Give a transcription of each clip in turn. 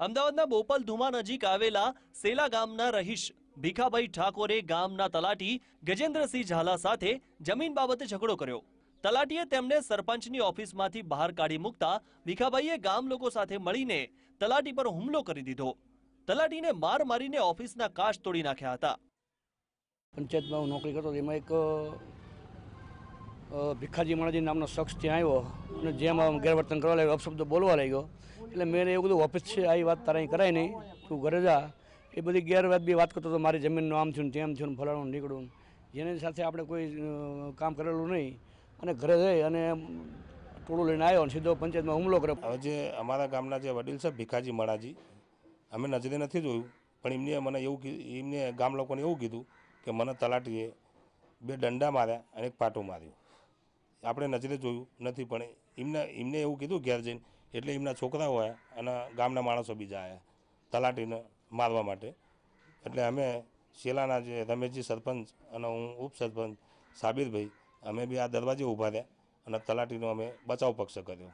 અમદાવાદના બોપલ ધુમા નજીક આવેલા સેલા ગામના રહીશ ભીખાભાઈ ઠાકોરે ગામના તલાટી ગજેન્દ્રસિંહ ઝાલા સાથે જમીન બાબતે ઝઘડો કર્યો. તલાટીએ તેમને સરપંચની ઓફિસમાંથી બહાર કાઢી મૂકતા ભીખાભાઈએ ગામ લોકો સાથે મળીને તલાટી પર હુમલો કરી દીધો. તલાટીને માર મારીને ઓફિસના કાચ તોડી નાખ્યા હતા. પંચાયતમાં હું નોકરી કરતો એમાં એક ભીખાજી માણાજી નામનો શખ્સ ત્યાં આવ્યો અને જેમ આમ ગેરવર્તન કરવા લાગ્યો, અપશબ્દો બોલવા લાગ્યો, એટલે મેં એવું બધું ઓફિસ છે આવી વાત તારા કરાય નહીં, તું ઘરે જા. એ બધી ગેરવાજબી વાત કરતો હતો મારી જમીનનું આમ થયું તેમ થયું ફલાણું નીકળું. જેની સાથે આપણે કોઈ કામ કરેલું નહીં અને ઘરે જઈ અને ટોળું લઈને આવ્યો અને સીધો પંચાયતમાં હુમલો કર્યો. હવે જે અમારા ગામના જે વડીલ છે ભીખાજી મણાજી અમે નજરે નથી જોયું, પણ એમને મને એવું કીધું, એમને ગામ લોકોને એવું કીધું કે મને તલાટીએ બે દંડા માર્યા અને એક પાટું માર્યો. આપણે નજરે જોયું નથી, પણ એમને એમને એવું કીધું ઘેર જઈને, એટલે એમના છોકરાઓ આવ્યા અને ગામના માણસો બીજા આવ્યા તલાટીને મારવા માટે. એટલે અમે શેલાના જે રમેશજી સરપંચ અને હું ઉપસરપંચ સાબિરભાઈ, અમે બી આ દરવાજે ઊભા રહ્યા અને તલાટીનો અમે બચાવ પક્ષ કર્યો.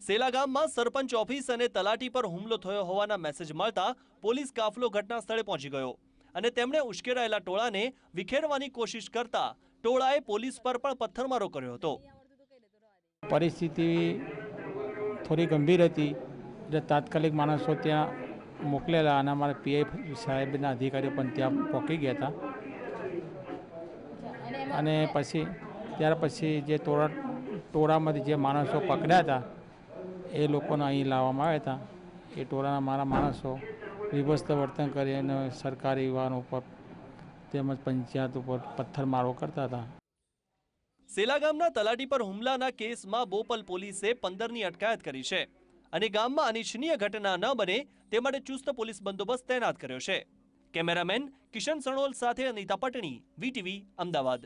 સેલા ગામમાં સરપંચ ઓફિસ અને તલાટી પર હુમલો થયો હોવાના મેસેજ મળતા પોલીસ કાફલો ઘટના સ્થળે પહોંચી ગયો અને તેમણે ઉશ્કેરાયેલા ટોળાને વિખેરવાની કોશિશ કરતા ટોળાએ પોલીસ પર પણ પથ્થરમારો કર્યો હતો. પરિસ્થિતિ થોડી ગંભીર હતી. એટલે તાત્કાલિક માણસો ત્યાં મોકલેલા અને અમારા પીઆઈ સાહેબના અધિકારીઓ પણ ત્યાં પહોંચી ગયા હતા. અને પછી, ત્યાર પછી જે ટોળા, ટોળામાંથી જે માણસો પકડ્યા હતા, એ લોકોને અહીં લાવવામાં આવ્યા હતા. એ ટોળાના મારા માણસો વિભસ્ત વર્તન કરી અને સરકારી વાહન ઉપર તેમજ પંચાયત ઉપર પથ્થરમારો કરતા હતા. સેલા ગામના તલાટી પર હુમલાના કેસમાં બોપલ પોલીસે પંદરની અટકાયત કરી છે અને ગામમાં અનિચ્છનીય ઘટના ન બને તે માટે ચુસ્ત પોલીસ બંદોબસ્ત તૈનાત કર્યો છે. કેમેરામેન કિશન સણોલ સાથે અનિતા પટણી, વીટીવી, અમદાવાદ.